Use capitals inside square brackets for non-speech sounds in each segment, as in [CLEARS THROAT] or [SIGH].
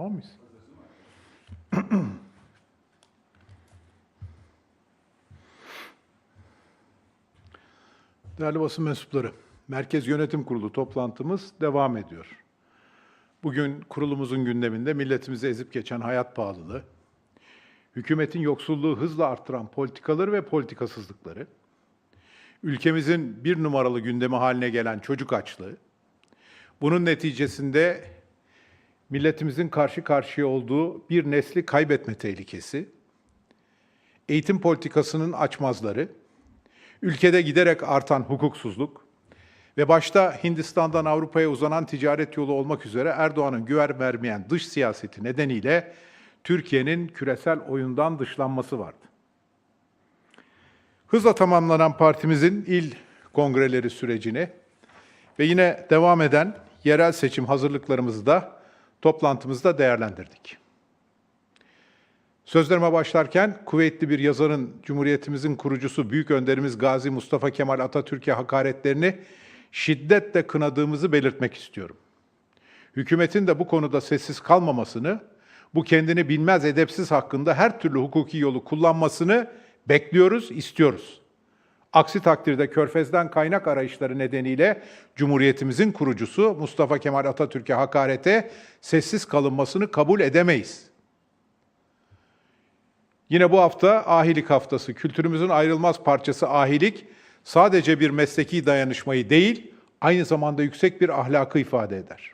Tamam? Değerli basın mensupları, Merkez Yönetim Kurulu toplantımız devam ediyor. Bugün kurulumuzun gündeminde milletimizi ezip geçen hayat pahalılığı, hükümetin yoksulluğu hızla arttıran politikaları ve politikasızlıkları, ülkemizin bir numaralı gündemi haline gelen çocuk açlığı, bunun neticesinde milletimizin karşı karşıya olduğu bir nesli kaybetme tehlikesi, eğitim politikasının açmazları, ülkede giderek artan hukuksuzluk ve başta Hindistan'dan Avrupa'ya uzanan ticaret yolu olmak üzere Erdoğan'ın güven vermeyen dış siyaseti nedeniyle Türkiye'nin küresel oyundan dışlanması vardı. Hızla tamamlanan partimizin il kongreleri sürecini ve yine devam eden yerel seçim hazırlıklarımızı da toplantımızda değerlendirdik. Sözlerime başlarken kuvvetli bir yazarın Cumhuriyetimizin kurucusu Büyük Önderimiz Gazi Mustafa Kemal Atatürk'e hakaretlerini şiddetle kınadığımızı belirtmek istiyorum. Hükümetin de bu konuda sessiz kalmamasını, bu kendini bilmez edepsiz hakkında her türlü hukuki yolu kullanmasını bekliyoruz, istiyoruz. Aksi takdirde Körfez'den kaynak arayışları nedeniyle Cumhuriyetimizin kurucusu Mustafa Kemal Atatürk'e hakarete sessiz kalınmasını kabul edemeyiz. Yine bu hafta ahilik haftası. Kültürümüzün ayrılmaz parçası ahilik sadece bir mesleki dayanışmayı değil, aynı zamanda yüksek bir ahlakı ifade eder.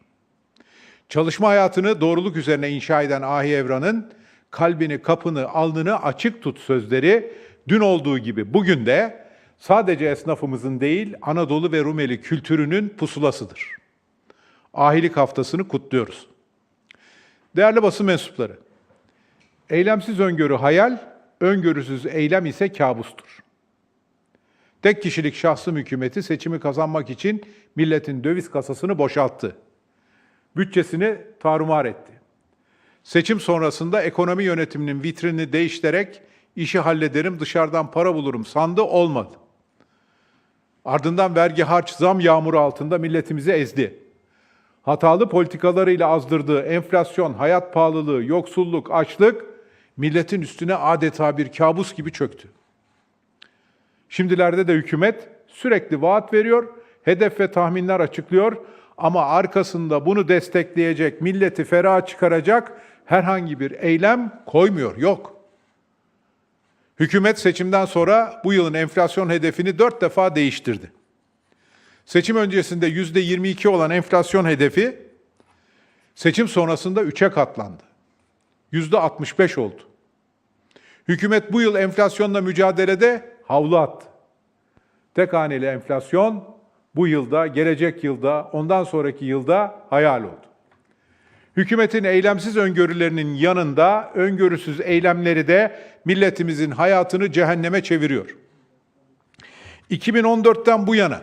Çalışma hayatını doğruluk üzerine inşa eden Ahi Evran'ın kalbini, kapını, alnını açık tut sözleri dün olduğu gibi bugün de sadece esnafımızın değil Anadolu ve Rumeli kültürünün pusulasıdır. Ahilik haftasını kutluyoruz. Değerli basın mensupları, Eylemsiz öngörü hayal, öngörüsüz eylem ise kabustur. Tek kişilik şahsım hükümeti seçimi kazanmak için milletin döviz kasasını boşalttı. Bütçesini tarumar etti. Seçim sonrasında ekonomi yönetiminin vitrinini değiştirerek işi hallederim, dışarıdan para bulurum sandı, olmadı. Ardından vergi harç zam yağmuru altında milletimizi ezdi hatalı politikalarıyla azdırdığı enflasyon, hayat pahalılığı, yoksulluk, açlık milletin üstüne adeta bir kabus gibi çöktü. Şimdilerde de hükümet sürekli vaat veriyor, hedef ve tahminler açıklıyor ama arkasında bunu destekleyecek, milleti ferah çıkaracak herhangi bir eylem koymuyor, yok. Hükümet seçimden sonra bu yılın enflasyon hedefini dört defa değiştirdi. Seçim öncesinde yüzde 22 olan enflasyon hedefi seçim sonrasında 3'e katlandı. Yüzde 65 oldu. Hükümet bu yıl enflasyonla mücadelede havlu attı. Tek haneli enflasyon bu yılda, gelecek yılda, ondan sonraki yılda hayal oldu. Hükümetin eylemsiz öngörülerinin yanında öngörüsüz eylemleri de milletimizin hayatını cehenneme çeviriyor. 2014'ten bu yana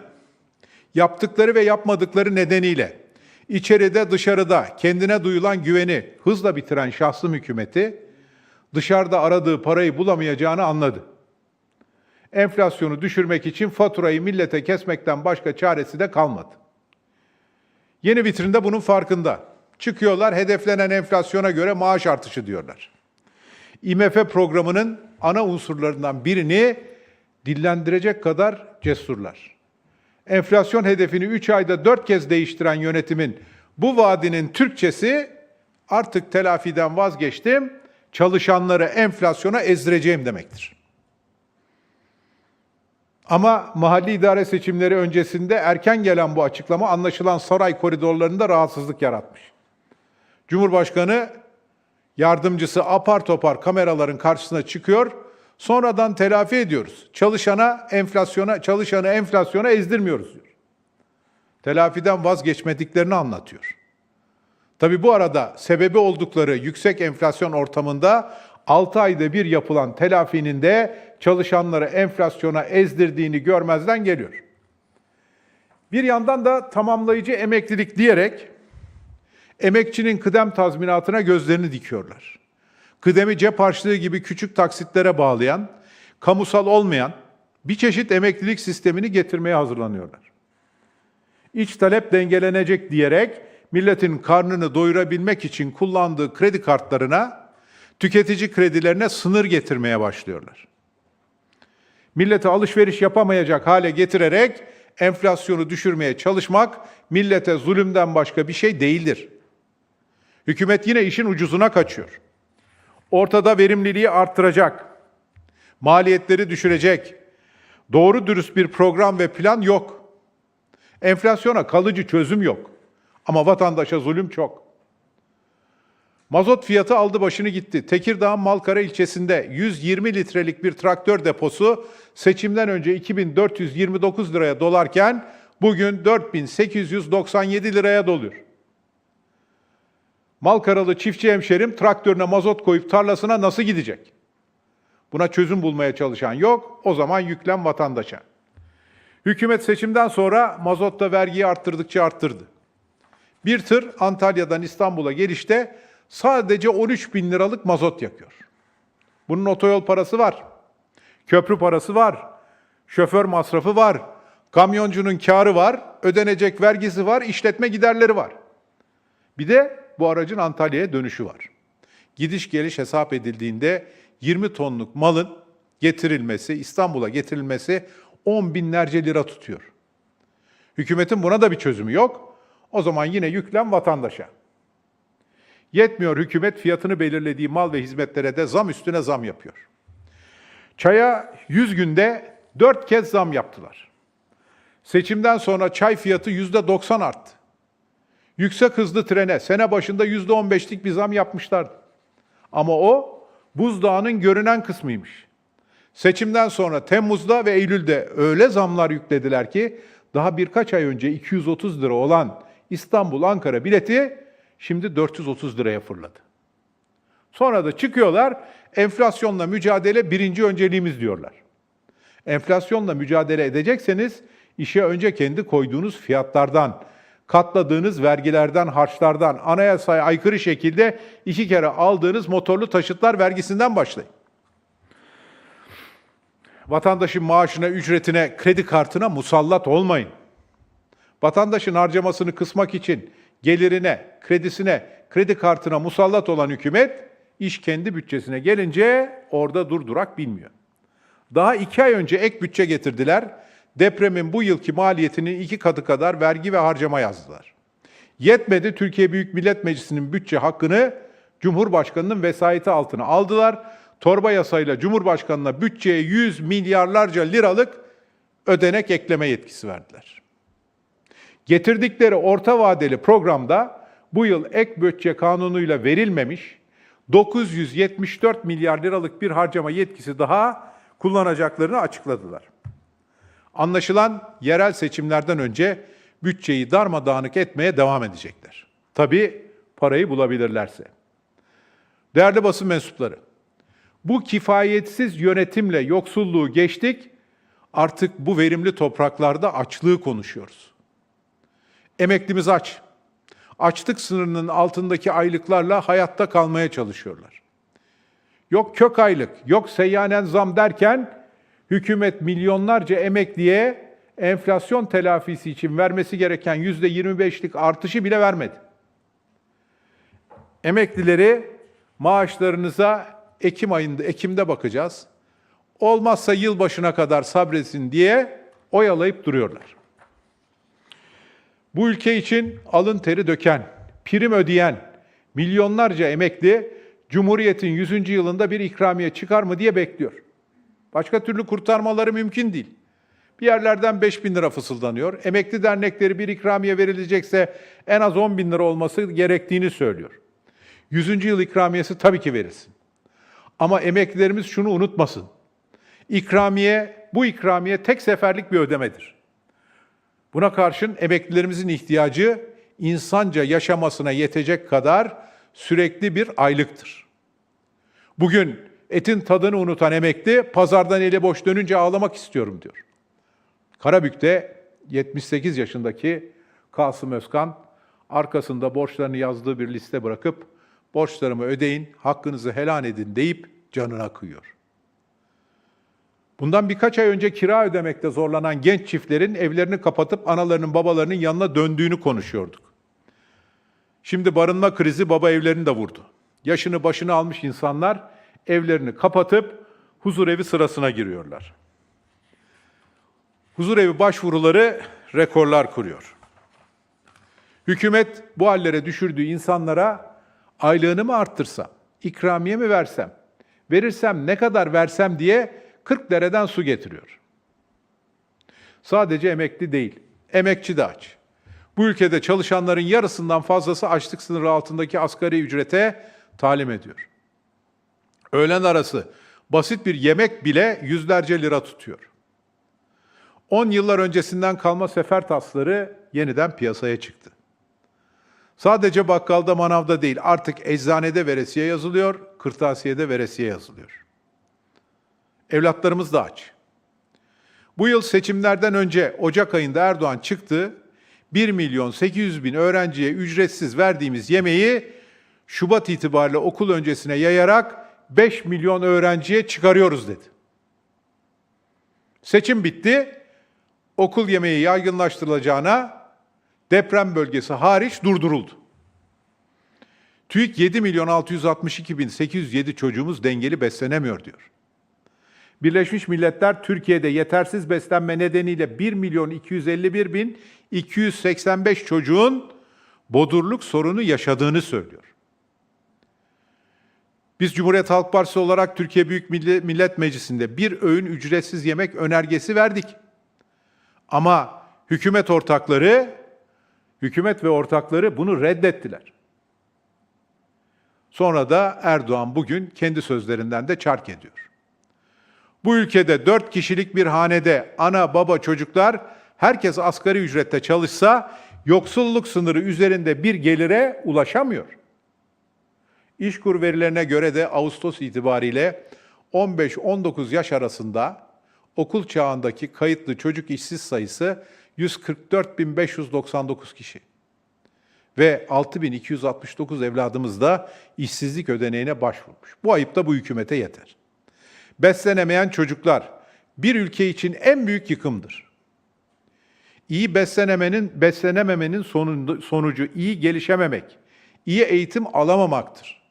yaptıkları ve yapmadıkları nedeniyle içeride dışarıda kendine duyulan güveni hızla bitiren şahsım hükümeti dışarıda aradığı parayı bulamayacağını anladı. Enflasyonu düşürmek için faturayı millete kesmekten başka çaresi de kalmadı. Yeni vitrinde bunun farkında. Çıkıyorlar hedeflenen enflasyona göre maaş artışı diyorlar. IMF programının ana unsurlarından birini dillendirecek kadar cesurlar enflasyon hedefini 3 ayda 4 kez değiştiren yönetimin bu vaadinin Türkçesi artık telafiden vazgeçtim, çalışanları enflasyona ezdireceğim demektir. Ama mahalli idare seçimleri öncesinde erken gelen bu açıklama anlaşılan saray koridorlarında rahatsızlık yaratmış. Cumhurbaşkanı yardımcısı apar topar kameraların karşısına çıkıyor Sonradan telafi ediyoruz. Çalışana enflasyona, çalışanı enflasyona ezdirmiyoruz diyor. Telafiden vazgeçmediklerini anlatıyor. Tabi bu arada sebebi oldukları yüksek enflasyon ortamında 6 ayda bir yapılan telafinin de çalışanları enflasyona ezdirdiğini görmezden geliyor. Bir yandan da tamamlayıcı emeklilik diyerek emekçinin kıdem tazminatına gözlerini dikiyorlar kıdemi cep harçlığı gibi küçük taksitlere bağlayan, kamusal olmayan bir çeşit emeklilik sistemini getirmeye hazırlanıyorlar. İç talep dengelenecek diyerek milletin karnını doyurabilmek için kullandığı kredi kartlarına, tüketici kredilerine sınır getirmeye başlıyorlar. Millete alışveriş yapamayacak hale getirerek enflasyonu düşürmeye çalışmak millete zulümden başka bir şey değildir. Hükümet yine işin ucuzuna kaçıyor. Ortada verimliliği arttıracak, maliyetleri düşürecek, doğru dürüst bir program ve plan yok. Enflasyona kalıcı çözüm yok. Ama vatandaşa zulüm çok. Mazot fiyatı aldı başını gitti. Tekirdağ Malkara ilçesinde 120 litrelik bir traktör deposu seçimden önce 2429 liraya dolarken bugün 4897 liraya doluyor. Malkaralı çiftçi hemşerim traktörüne mazot koyup tarlasına nasıl gidecek? Buna çözüm bulmaya çalışan yok. O zaman yüklem vatandaşa. Hükümet seçimden sonra mazotta vergiyi arttırdıkça arttırdı. Bir tır Antalya'dan İstanbul'a gelişte sadece 13 bin liralık mazot yakıyor. Bunun otoyol parası var, köprü parası var, şoför masrafı var, kamyoncunun karı var, ödenecek vergisi var, işletme giderleri var. Bir de bu aracın Antalya'ya dönüşü var. Gidiş geliş hesap edildiğinde 20 tonluk malın getirilmesi, İstanbul'a getirilmesi 10 binlerce lira tutuyor. Hükümetin buna da bir çözümü yok. O zaman yine yüklem vatandaşa. Yetmiyor hükümet fiyatını belirlediği mal ve hizmetlere de zam üstüne zam yapıyor. Çaya 100 günde 4 kez zam yaptılar. Seçimden sonra çay fiyatı %90 arttı. Yüksek hızlı trene sene başında %15'lik bir zam yapmışlardı. Ama o buzdağının görünen kısmıymış. Seçimden sonra Temmuz'da ve Eylül'de öyle zamlar yüklediler ki daha birkaç ay önce 230 lira olan İstanbul-Ankara bileti şimdi 430 liraya fırladı. Sonra da çıkıyorlar enflasyonla mücadele birinci önceliğimiz diyorlar. Enflasyonla mücadele edecekseniz işe önce kendi koyduğunuz fiyatlardan, katladığınız vergilerden, harçlardan, anayasaya aykırı şekilde iki kere aldığınız motorlu taşıtlar vergisinden başlayın. Vatandaşın maaşına, ücretine, kredi kartına musallat olmayın. Vatandaşın harcamasını kısmak için gelirine, kredisine, kredi kartına musallat olan hükümet, iş kendi bütçesine gelince orada durdurak bilmiyor. Daha iki ay önce ek bütçe getirdiler. Depremin bu yılki maliyetinin iki katı kadar vergi ve harcama yazdılar. Yetmedi Türkiye Büyük Millet Meclisi'nin bütçe hakkını Cumhurbaşkanı'nın vesayeti altına aldılar. Torba yasayla Cumhurbaşkanı'na bütçeye 100 milyarlarca liralık ödenek ekleme yetkisi verdiler. Getirdikleri orta vadeli programda bu yıl ek bütçe kanunuyla verilmemiş 974 milyar liralık bir harcama yetkisi daha kullanacaklarını açıkladılar. Anlaşılan yerel seçimlerden önce bütçeyi darmadağınık etmeye devam edecekler. Tabii parayı bulabilirlerse. Değerli basın mensupları, bu kifayetsiz yönetimle yoksulluğu geçtik, artık bu verimli topraklarda açlığı konuşuyoruz. Emeklimiz aç. Açlık sınırının altındaki aylıklarla hayatta kalmaya çalışıyorlar. Yok kök aylık, yok seyyanen zam derken hükümet milyonlarca emekliye enflasyon telafisi için vermesi gereken yüzde 25'lik artışı bile vermedi. Emeklileri maaşlarınıza Ekim ayında, Ekim'de bakacağız. Olmazsa yılbaşına kadar sabretsin diye oyalayıp duruyorlar. Bu ülke için alın teri döken, prim ödeyen milyonlarca emekli Cumhuriyet'in 100. yılında bir ikramiye çıkar mı diye bekliyor. Başka türlü kurtarmaları mümkün değil. Bir yerlerden 5 bin lira fısıldanıyor. Emekli dernekleri bir ikramiye verilecekse en az 10 bin lira olması gerektiğini söylüyor. 100. yıl ikramiyesi tabii ki verilsin. Ama emeklilerimiz şunu unutmasın. İkramiye, bu ikramiye tek seferlik bir ödemedir. Buna karşın emeklilerimizin ihtiyacı insanca yaşamasına yetecek kadar sürekli bir aylıktır. Bugün etin tadını unutan emekli pazardan eli boş dönünce ağlamak istiyorum diyor. Karabük'te 78 yaşındaki Kasım Özkan arkasında borçlarını yazdığı bir liste bırakıp borçlarımı ödeyin, hakkınızı helal edin deyip canına kıyıyor. Bundan birkaç ay önce kira ödemekte zorlanan genç çiftlerin evlerini kapatıp analarının babalarının yanına döndüğünü konuşuyorduk. Şimdi barınma krizi baba evlerini de vurdu. Yaşını başını almış insanlar evlerini kapatıp huzur evi sırasına giriyorlar. Huzur evi başvuruları rekorlar kuruyor. Hükümet bu hallere düşürdüğü insanlara aylığını mı arttırsam, ikramiye mi versem, verirsem ne kadar versem diye 40 dereden su getiriyor. Sadece emekli değil, emekçi de aç. Bu ülkede çalışanların yarısından fazlası açlık sınırı altındaki asgari ücrete talim ediyor. Öğlen arası basit bir yemek bile yüzlerce lira tutuyor. 10 yıllar öncesinden kalma sefer tasları yeniden piyasaya çıktı. Sadece bakkalda manavda değil artık eczanede veresiye yazılıyor, kırtasiyede veresiye yazılıyor. Evlatlarımız da aç. Bu yıl seçimlerden önce Ocak ayında Erdoğan çıktı, 1 milyon 800 bin öğrenciye ücretsiz verdiğimiz yemeği Şubat itibariyle okul öncesine yayarak 5 milyon öğrenciye çıkarıyoruz dedi. Seçim bitti, okul yemeği yaygınlaştırılacağına deprem bölgesi hariç durduruldu. TÜİK 7 milyon 662 bin 807 çocuğumuz dengeli beslenemiyor diyor. Birleşmiş Milletler Türkiye'de yetersiz beslenme nedeniyle 1 milyon 251 bin 285 çocuğun bodurluk sorunu yaşadığını söylüyor. Biz Cumhuriyet Halk Partisi olarak Türkiye Büyük Millet Meclisi'nde bir öğün ücretsiz yemek önergesi verdik. Ama hükümet ortakları, hükümet ve ortakları bunu reddettiler. Sonra da Erdoğan bugün kendi sözlerinden de çark ediyor. Bu ülkede dört kişilik bir hanede ana baba çocuklar herkes asgari ücrette çalışsa yoksulluk sınırı üzerinde bir gelire ulaşamıyor. İşkur verilerine göre de Ağustos itibariyle 15-19 yaş arasında okul çağındaki kayıtlı çocuk işsiz sayısı 144.599 kişi. Ve 6.269 evladımız da işsizlik ödeneğine başvurmuş. Bu ayıp da bu hükümete yeter. Beslenemeyen çocuklar bir ülke için en büyük yıkımdır. İyi beslenemenin, beslenememenin sonucu iyi gelişememek, iyi eğitim alamamaktır.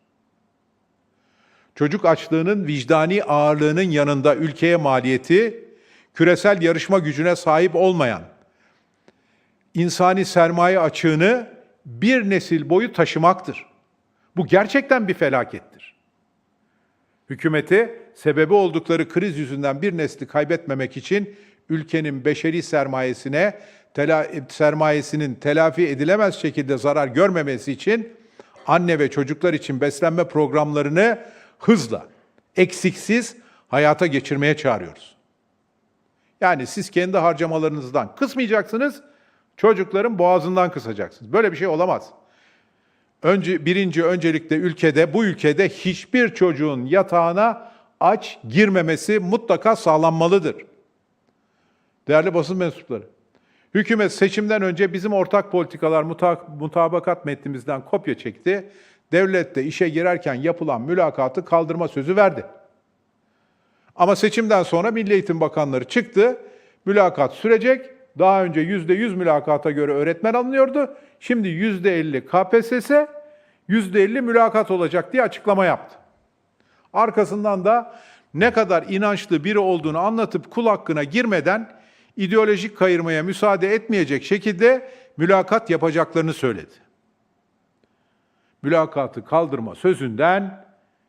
Çocuk açlığının vicdani ağırlığının yanında ülkeye maliyeti, küresel yarışma gücüne sahip olmayan, insani sermaye açığını bir nesil boyu taşımaktır. Bu gerçekten bir felakettir. Hükümeti sebebi oldukları kriz yüzünden bir nesli kaybetmemek için ülkenin beşeri sermayesine tela sermayesinin telafi edilemez şekilde zarar görmemesi için anne ve çocuklar için beslenme programlarını hızla, eksiksiz hayata geçirmeye çağırıyoruz. Yani siz kendi harcamalarınızdan kısmayacaksınız, çocukların boğazından kısacaksınız. Böyle bir şey olamaz. Önce birinci öncelikle ülkede bu ülkede hiçbir çocuğun yatağına aç girmemesi mutlaka sağlanmalıdır. Değerli basın mensupları, hükümet seçimden önce bizim ortak politikalar mutabakat metnimizden kopya çekti. Devlette işe girerken yapılan mülakatı kaldırma sözü verdi. Ama seçimden sonra Milli Eğitim Bakanları çıktı, mülakat sürecek, daha önce yüzde yüz mülakata göre öğretmen alınıyordu. Şimdi yüzde elli KPSS, yüzde elli mülakat olacak diye açıklama yaptı. Arkasından da ne kadar inançlı biri olduğunu anlatıp kul hakkına girmeden ideolojik kayırmaya müsaade etmeyecek şekilde mülakat yapacaklarını söyledi. Mülakatı kaldırma sözünden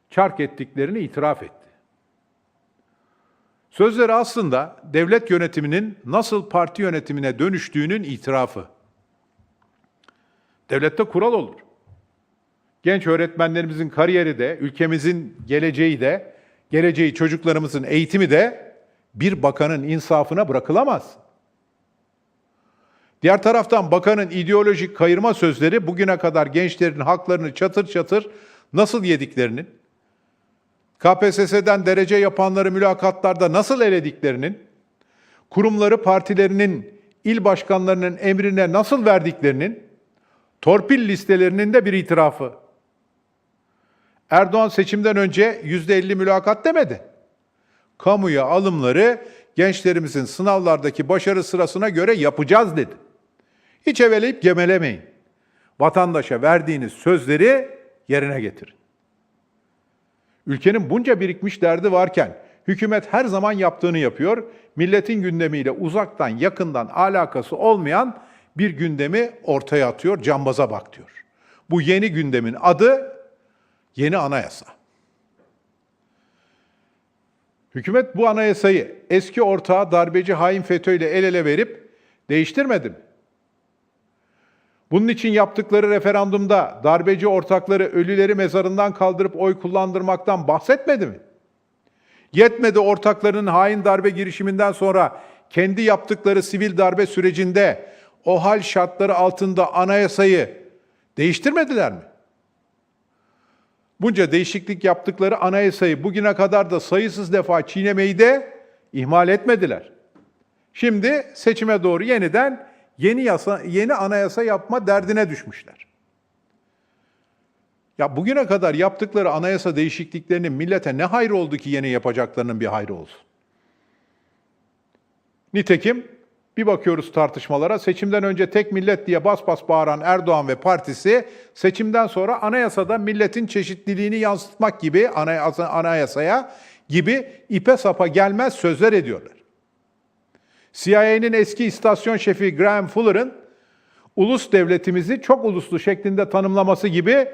çark ettiklerini itiraf etti. Sözleri aslında devlet yönetiminin nasıl parti yönetimine dönüştüğünün itirafı. Devlette kural olur. Genç öğretmenlerimizin kariyeri de, ülkemizin geleceği de, geleceği çocuklarımızın eğitimi de bir bakanın insafına bırakılamaz. Diğer taraftan bakanın ideolojik kayırma sözleri bugüne kadar gençlerin haklarını çatır çatır nasıl yediklerinin, KPSS'den derece yapanları mülakatlarda nasıl elediklerinin, kurumları partilerinin il başkanlarının emrine nasıl verdiklerinin, torpil listelerinin de bir itirafı. Erdoğan seçimden önce yüzde elli mülakat demedi. Kamuya alımları gençlerimizin sınavlardaki başarı sırasına göre yapacağız dedi. Hiç eveleyip gemelemeyin. Vatandaşa verdiğiniz sözleri yerine getirin. Ülkenin bunca birikmiş derdi varken hükümet her zaman yaptığını yapıyor. Milletin gündemiyle uzaktan yakından alakası olmayan bir gündemi ortaya atıyor. Cambaza bak diyor. Bu yeni gündemin adı yeni anayasa. Hükümet bu anayasayı eski ortağı darbeci hain FETÖ ile el ele verip değiştirmedi mi? Bunun için yaptıkları referandumda darbeci ortakları ölüleri mezarından kaldırıp oy kullandırmaktan bahsetmedi mi? Yetmedi ortaklarının hain darbe girişiminden sonra kendi yaptıkları sivil darbe sürecinde o hal şartları altında anayasayı değiştirmediler mi? Bunca değişiklik yaptıkları anayasayı bugüne kadar da sayısız defa çiğnemeyi de ihmal etmediler. Şimdi seçime doğru yeniden yeni yasa yeni anayasa yapma derdine düşmüşler. Ya bugüne kadar yaptıkları anayasa değişikliklerinin millete ne hayrı oldu ki yeni yapacaklarının bir hayrı olsun? Nitekim bir bakıyoruz tartışmalara seçimden önce tek millet diye bas bas bağıran Erdoğan ve partisi seçimden sonra anayasada milletin çeşitliliğini yansıtmak gibi anayasa, anayasaya gibi ipe sapa gelmez sözler ediyorlar. CIA'nin eski istasyon şefi Graham Fuller'ın ulus devletimizi çok uluslu şeklinde tanımlaması gibi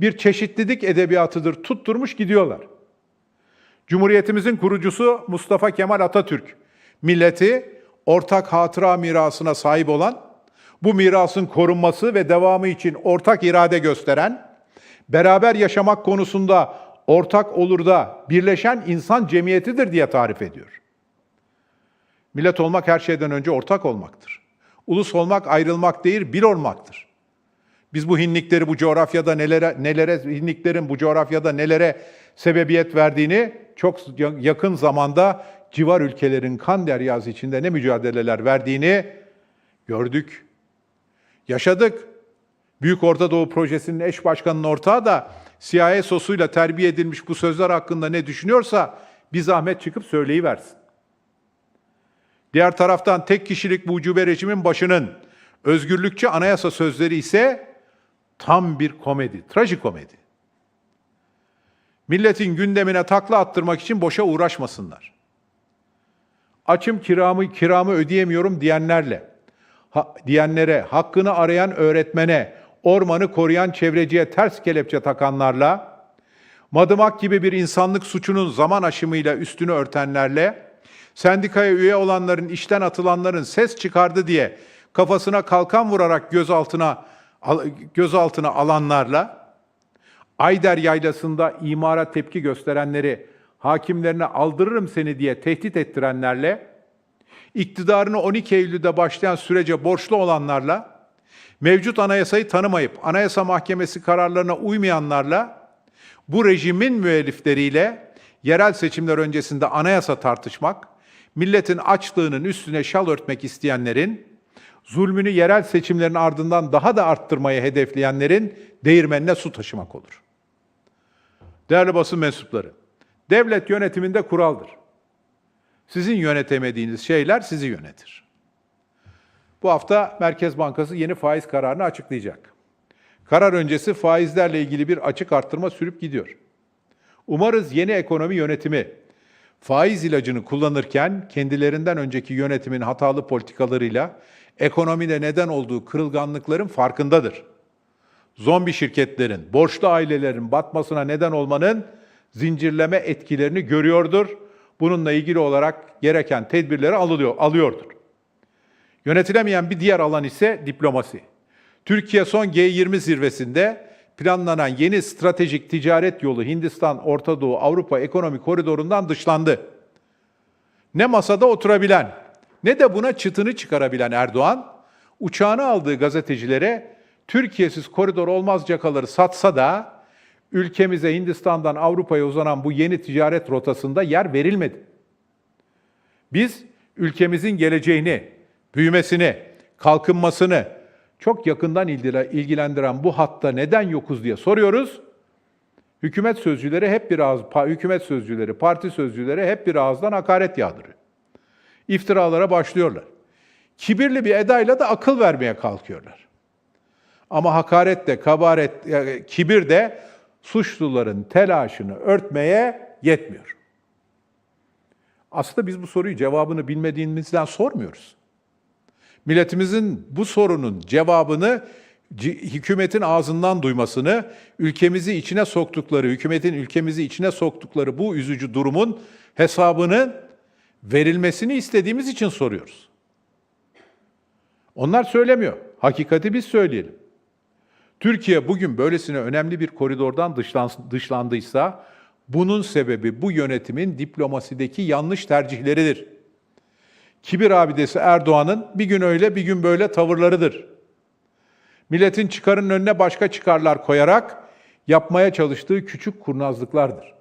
bir çeşitlilik edebiyatıdır tutturmuş gidiyorlar. Cumhuriyetimizin kurucusu Mustafa Kemal Atatürk, milleti ortak hatıra mirasına sahip olan, bu mirasın korunması ve devamı için ortak irade gösteren, beraber yaşamak konusunda ortak olur da birleşen insan cemiyetidir diye tarif ediyor. Millet olmak her şeyden önce ortak olmaktır. Ulus olmak ayrılmak değil, bir olmaktır. Biz bu hinlikleri bu coğrafyada nelere nelere hinliklerin bu coğrafyada nelere sebebiyet verdiğini çok yakın zamanda civar ülkelerin kan deryası içinde ne mücadeleler verdiğini gördük. Yaşadık. Büyük Orta Doğu Projesi'nin eş başkanının ortağı da CIA sosuyla terbiye edilmiş bu sözler hakkında ne düşünüyorsa bir zahmet çıkıp söyleyiversin. Diğer taraftan tek kişilik bu ucube rejimin başının özgürlükçü anayasa sözleri ise tam bir komedi, trajikomedi. Milletin gündemine takla attırmak için boşa uğraşmasınlar. Açım kiramı kiramı ödeyemiyorum diyenlerle, ha, diyenlere, hakkını arayan öğretmene, ormanı koruyan çevreciye ters kelepçe takanlarla, madımak gibi bir insanlık suçunun zaman aşımıyla üstünü örtenlerle, sendikaya üye olanların, işten atılanların ses çıkardı diye kafasına kalkan vurarak gözaltına gözaltına alanlarla Ayder Yaylası'nda imara tepki gösterenleri hakimlerine aldırırım seni diye tehdit ettirenlerle iktidarını 12 Eylül'de başlayan sürece borçlu olanlarla mevcut anayasayı tanımayıp Anayasa Mahkemesi kararlarına uymayanlarla bu rejimin müellifleriyle yerel seçimler öncesinde anayasa tartışmak, milletin açlığının üstüne şal örtmek isteyenlerin zulmünü yerel seçimlerin ardından daha da arttırmayı hedefleyenlerin değirmenine su taşımak olur. Değerli basın mensupları, devlet yönetiminde kuraldır. Sizin yönetemediğiniz şeyler sizi yönetir. Bu hafta Merkez Bankası yeni faiz kararını açıklayacak. Karar öncesi faizlerle ilgili bir açık arttırma sürüp gidiyor. Umarız yeni ekonomi yönetimi faiz ilacını kullanırken kendilerinden önceki yönetimin hatalı politikalarıyla ekonomide neden olduğu kırılganlıkların farkındadır. Zombi şirketlerin, borçlu ailelerin batmasına neden olmanın zincirleme etkilerini görüyordur. Bununla ilgili olarak gereken tedbirleri alıyor, alıyordur. Yönetilemeyen bir diğer alan ise diplomasi. Türkiye son G20 zirvesinde planlanan yeni stratejik ticaret yolu Hindistan, Orta Doğu, Avrupa ekonomi koridorundan dışlandı. Ne masada oturabilen, ne de buna çıtını çıkarabilen Erdoğan, uçağını aldığı gazetecilere Türkiye'siz koridor olmaz cakaları satsa da ülkemize Hindistan'dan Avrupa'ya uzanan bu yeni ticaret rotasında yer verilmedi. Biz ülkemizin geleceğini, büyümesini, kalkınmasını çok yakından ilgilendiren bu hatta neden yokuz diye soruyoruz. Hükümet sözcüleri hep bir ağız, hükümet sözcüleri, parti sözcüleri hep bir ağızdan hakaret yağdırıyor iftiralara başlıyorlar. Kibirli bir edayla da akıl vermeye kalkıyorlar. Ama hakaret de, kabaret, e, kibir de suçluların telaşını örtmeye yetmiyor. Aslında biz bu soruyu cevabını bilmediğimizden sormuyoruz. Milletimizin bu sorunun cevabını hükümetin ağzından duymasını, ülkemizi içine soktukları, hükümetin ülkemizi içine soktukları bu üzücü durumun hesabının verilmesini istediğimiz için soruyoruz. Onlar söylemiyor. Hakikati biz söyleyelim. Türkiye bugün böylesine önemli bir koridordan dışlan- dışlandıysa bunun sebebi bu yönetimin diplomasideki yanlış tercihleridir. Kibir abidesi Erdoğan'ın bir gün öyle bir gün böyle tavırlarıdır. Milletin çıkarının önüne başka çıkarlar koyarak yapmaya çalıştığı küçük kurnazlıklardır.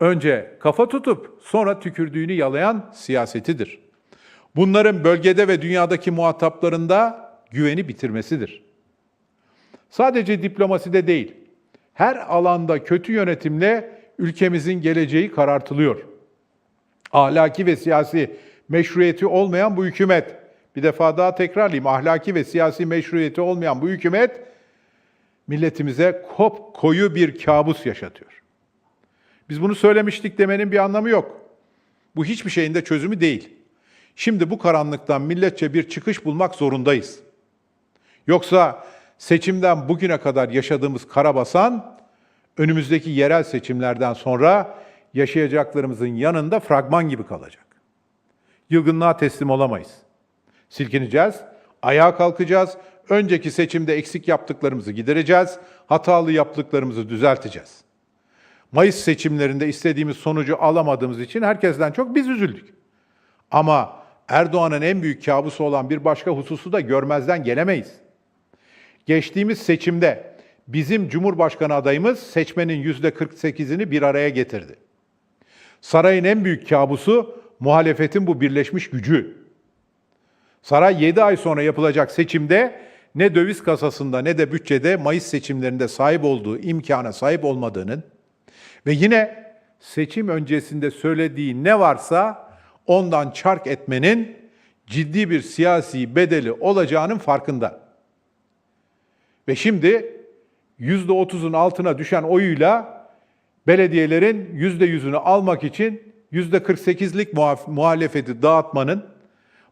Önce kafa tutup sonra tükürdüğünü yalayan siyasetidir. Bunların bölgede ve dünyadaki muhataplarında güveni bitirmesidir. Sadece diplomaside değil, her alanda kötü yönetimle ülkemizin geleceği karartılıyor. Ahlaki ve siyasi meşruiyeti olmayan bu hükümet, bir defa daha tekrarlayayım, ahlaki ve siyasi meşruiyeti olmayan bu hükümet, milletimize kop koyu bir kabus yaşatıyor. Biz bunu söylemiştik demenin bir anlamı yok. Bu hiçbir şeyin de çözümü değil. Şimdi bu karanlıktan milletçe bir çıkış bulmak zorundayız. Yoksa seçimden bugüne kadar yaşadığımız karabasan, önümüzdeki yerel seçimlerden sonra yaşayacaklarımızın yanında fragman gibi kalacak. Yılgınlığa teslim olamayız. Silkineceğiz, ayağa kalkacağız, önceki seçimde eksik yaptıklarımızı gidereceğiz, hatalı yaptıklarımızı düzelteceğiz. Mayıs seçimlerinde istediğimiz sonucu alamadığımız için herkesten çok biz üzüldük. Ama Erdoğan'ın en büyük kabusu olan bir başka hususu da görmezden gelemeyiz. Geçtiğimiz seçimde bizim Cumhurbaşkanı adayımız seçmenin yüzde 48'ini bir araya getirdi. Sarayın en büyük kabusu muhalefetin bu birleşmiş gücü. Saray 7 ay sonra yapılacak seçimde ne döviz kasasında ne de bütçede Mayıs seçimlerinde sahip olduğu imkana sahip olmadığının ve yine seçim öncesinde söylediği ne varsa ondan çark etmenin ciddi bir siyasi bedeli olacağının farkında. Ve şimdi %30'un altına düşen oyuyla belediyelerin %100'ünü almak için %48'lik muhaf- muhalefeti dağıtmanın,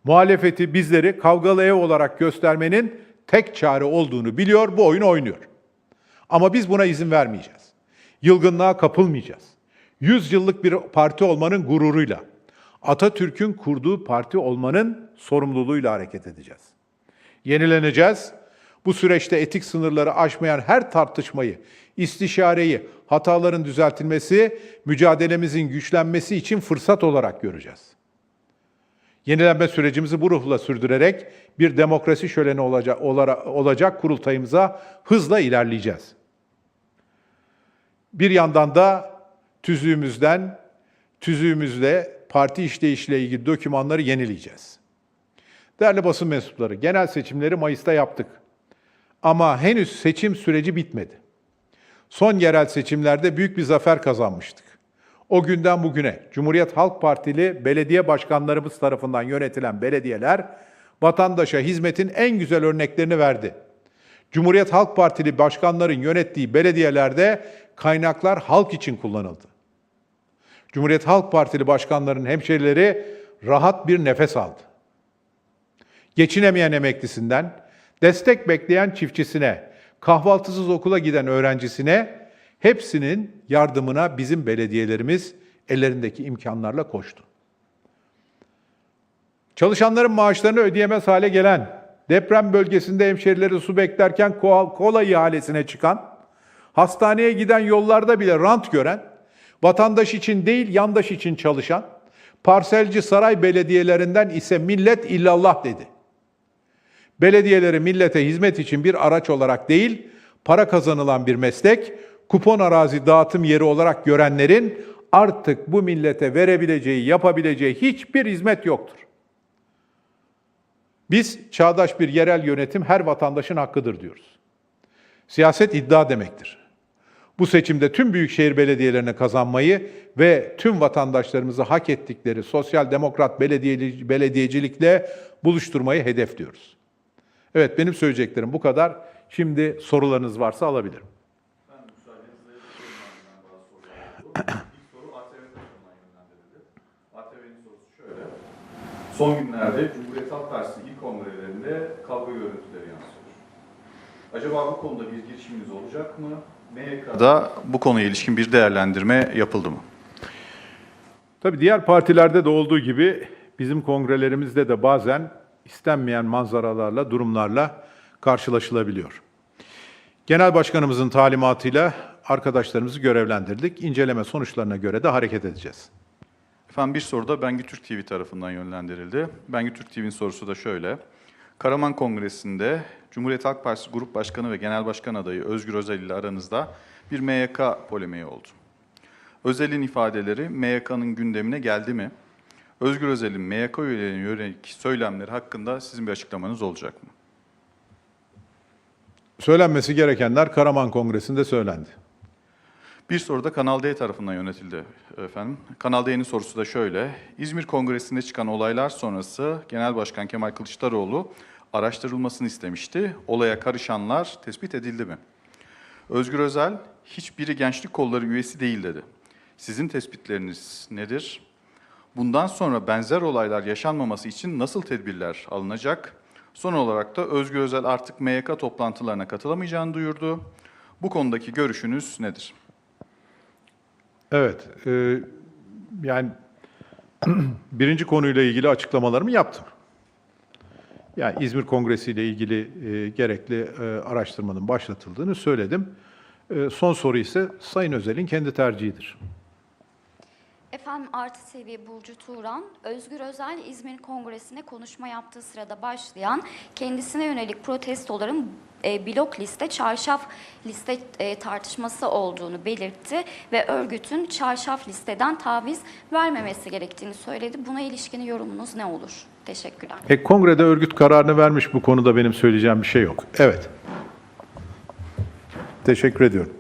muhalefeti bizleri kavgalı ev olarak göstermenin tek çare olduğunu biliyor, bu oyunu oynuyor. Ama biz buna izin vermeyeceğiz. Yılgınlığa kapılmayacağız. 100 yıllık bir parti olmanın gururuyla, Atatürk'ün kurduğu parti olmanın sorumluluğuyla hareket edeceğiz. Yenileneceğiz. Bu süreçte etik sınırları aşmayan her tartışmayı, istişareyi, hataların düzeltilmesi, mücadelemizin güçlenmesi için fırsat olarak göreceğiz. Yenilenme sürecimizi bu ruhla sürdürerek bir demokrasi şöleni olacak, olacak kurultayımıza hızla ilerleyeceğiz. Bir yandan da tüzüğümüzden, tüzüğümüzle parti işleyişiyle ilgili dokümanları yenileyeceğiz. Değerli basın mensupları, genel seçimleri Mayıs'ta yaptık. Ama henüz seçim süreci bitmedi. Son yerel seçimlerde büyük bir zafer kazanmıştık. O günden bugüne Cumhuriyet Halk Partili belediye başkanlarımız tarafından yönetilen belediyeler vatandaşa hizmetin en güzel örneklerini verdi. Cumhuriyet Halk Partili başkanların yönettiği belediyelerde kaynaklar halk için kullanıldı. Cumhuriyet Halk Partili başkanların hemşerileri rahat bir nefes aldı. Geçinemeyen emeklisinden, destek bekleyen çiftçisine, kahvaltısız okula giden öğrencisine hepsinin yardımına bizim belediyelerimiz ellerindeki imkanlarla koştu. Çalışanların maaşlarını ödeyemez hale gelen, deprem bölgesinde hemşerileri su beklerken ko- kola ihalesine çıkan, hastaneye giden yollarda bile rant gören, vatandaş için değil yandaş için çalışan, parselci saray belediyelerinden ise millet illallah dedi. Belediyeleri millete hizmet için bir araç olarak değil, para kazanılan bir meslek, kupon arazi dağıtım yeri olarak görenlerin artık bu millete verebileceği, yapabileceği hiçbir hizmet yoktur. Biz çağdaş bir yerel yönetim her vatandaşın hakkıdır diyoruz. Siyaset iddia demektir. Bu seçimde tüm büyükşehir belediyelerine kazanmayı ve tüm vatandaşlarımızı hak ettikleri sosyal demokrat belediyecilikle buluşturmayı hedefliyoruz. Evet, benim söyleyeceklerim bu kadar. Şimdi sorularınız varsa alabilirim. [CLEARS THROAT] Son günlerde Cumhuriyet Halk Partisi ilk kongrelerinde kavga görüntüleri yansıyor. Acaba bu konuda bir girişiminiz olacak mı? MYK'da bu konuya ilişkin bir değerlendirme yapıldı mı? Tabii diğer partilerde de olduğu gibi bizim kongrelerimizde de bazen istenmeyen manzaralarla, durumlarla karşılaşılabiliyor. Genel Başkanımızın talimatıyla arkadaşlarımızı görevlendirdik. İnceleme sonuçlarına göre de hareket edeceğiz. Efendim bir soru da Bengü Türk TV tarafından yönlendirildi. Bengü Türk TV'nin sorusu da şöyle. Karaman Kongresi'nde Cumhuriyet Halk Partisi Grup Başkanı ve Genel Başkan adayı Özgür Özel ile aranızda bir MYK polemiği oldu. Özel'in ifadeleri MYK'nın gündemine geldi mi? Özgür Özel'in MYK üyelerine yönelik söylemleri hakkında sizin bir açıklamanız olacak mı? Söylenmesi gerekenler Karaman Kongresi'nde söylendi. Bir soru da Kanal D tarafından yönetildi efendim. Kanal D'nin sorusu da şöyle. İzmir Kongresi'nde çıkan olaylar sonrası Genel Başkan Kemal Kılıçdaroğlu araştırılmasını istemişti. Olaya karışanlar tespit edildi mi? Özgür Özel, hiçbiri gençlik kolları üyesi değil dedi. Sizin tespitleriniz nedir? Bundan sonra benzer olaylar yaşanmaması için nasıl tedbirler alınacak? Son olarak da Özgür Özel artık MYK toplantılarına katılamayacağını duyurdu. Bu konudaki görüşünüz nedir? Evet, e, yani [CLEARS THROAT] birinci konuyla ilgili açıklamalarımı yaptım. Yani İzmir Kongresi ile ilgili e, gerekli e, araştırmanın başlatıldığını söyledim. E, son soru ise Sayın Özel'in kendi tercihidir. Efendim Artı TV Burcu Turan, Özgür Özel İzmir Kongresi'ne konuşma yaptığı sırada başlayan kendisine yönelik protestoların e, blok liste, çarşaf liste e, tartışması olduğunu belirtti ve örgütün çarşaf listeden taviz vermemesi gerektiğini söyledi. Buna ilişkin yorumunuz ne olur? Teşekkürler. E, kongrede örgüt kararını vermiş bu konuda benim söyleyeceğim bir şey yok. Evet. Teşekkür ediyorum.